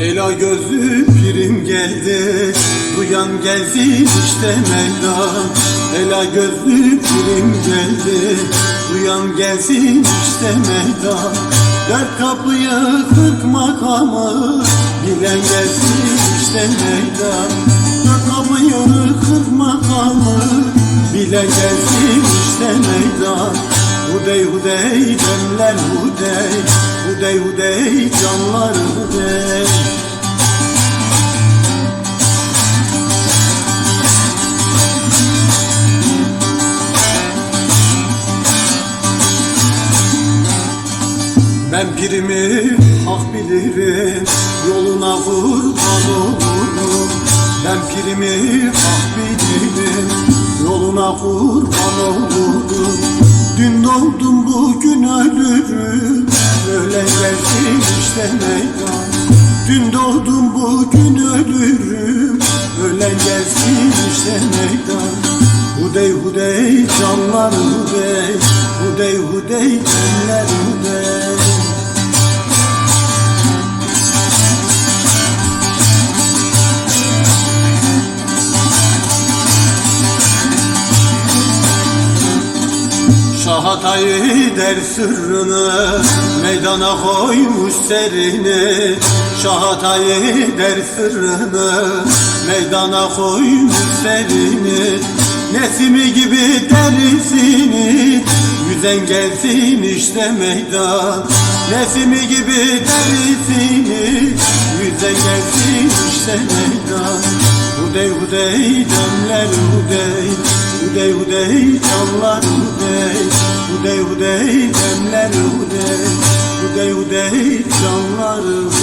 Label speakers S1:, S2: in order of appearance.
S1: gözlü pirim geldi. Duyan gelsin işte meydan Ela gözlü pirim geldi. Duyan gelsin işte meydan Dört kapıyı kırk makamı Bilen gelsin işte meydan Dört kapıyı kırk makamı Bilen gelsin işte meydan Hudey hudey demler hudey. Hudey hudey canlar Ben pirimi hak bilirim Yoluna kurban olurum Ben pirimi hak bilirim Yoluna kurban olurum Dün doğdum bugün ölürüm. Ölen gelsin işte meydan. Dün doğdum bugün ölürüm. Ölen gelsin işte meydan. Hudey hudey canlar hudey. Hudey hudey canlar hudey Şahatay der sırrını Meydana koymuş serini. Şahatay der sırrını Meydana koymuş serini. Nesimi gibi derisini Yüzen gelsin işte meydan. Nesimi gibi derisini Yüzen gelsin işte meydan. Hudey hudey demler hudey. Hudey hudey canlar hudey Hudey hudey demler hudey Hudey hudey canlar hudey